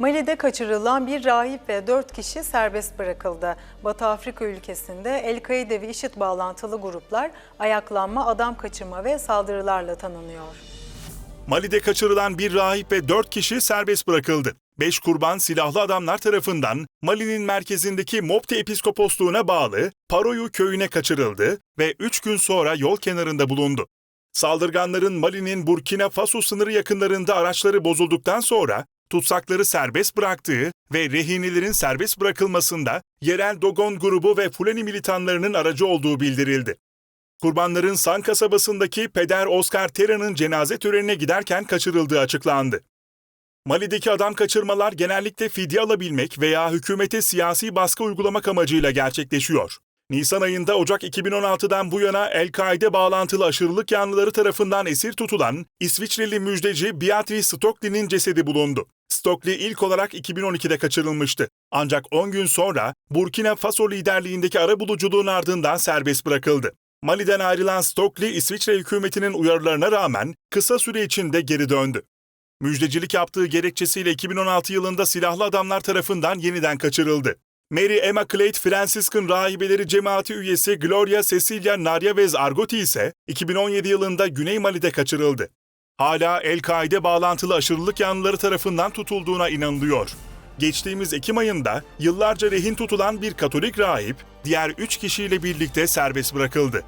Mali'de kaçırılan bir rahip ve 4 kişi serbest bırakıldı. Batı Afrika ülkesinde El-Kaide ve IŞİD bağlantılı gruplar ayaklanma, adam kaçırma ve saldırılarla tanınıyor. Mali'de kaçırılan bir rahip ve 4 kişi serbest bırakıldı. 5 kurban silahlı adamlar tarafından Mali'nin merkezindeki Mopti Episkoposluğu'na bağlı Paroyu köyüne kaçırıldı ve 3 gün sonra yol kenarında bulundu. Saldırganların Mali'nin Burkina Faso sınırı yakınlarında araçları bozulduktan sonra tutsakları serbest bıraktığı ve rehinelerin serbest bırakılmasında yerel Dogon grubu ve Fulani militanlarının aracı olduğu bildirildi. Kurbanların San kasabasındaki Peder Oscar Terra'nın cenaze törenine giderken kaçırıldığı açıklandı. Mali'deki adam kaçırmalar genellikle fidye alabilmek veya hükümete siyasi baskı uygulamak amacıyla gerçekleşiyor. Nisan ayında Ocak 2016'dan bu yana El-Kaide bağlantılı aşırılık yanlıları tarafından esir tutulan İsviçreli müjdeci Beatrice Stockley'nin cesedi bulundu. Stockley ilk olarak 2012'de kaçırılmıştı. Ancak 10 gün sonra Burkina Faso liderliğindeki arabuluculuğun ardından serbest bırakıldı. Mali'den ayrılan Stockley, İsviçre hükümetinin uyarılarına rağmen kısa süre içinde geri döndü. Müjdecilik yaptığı gerekçesiyle 2016 yılında silahlı adamlar tarafından yeniden kaçırıldı. Mary Emma Clayt Franciscan Rahibeleri Cemaati üyesi Gloria Cecilia Narvaez Argoti ise 2017 yılında Güney Mali'de kaçırıldı. Hala El-Kaide bağlantılı aşırılık yanlıları tarafından tutulduğuna inanılıyor. Geçtiğimiz Ekim ayında yıllarca rehin tutulan bir Katolik rahip diğer 3 kişiyle birlikte serbest bırakıldı.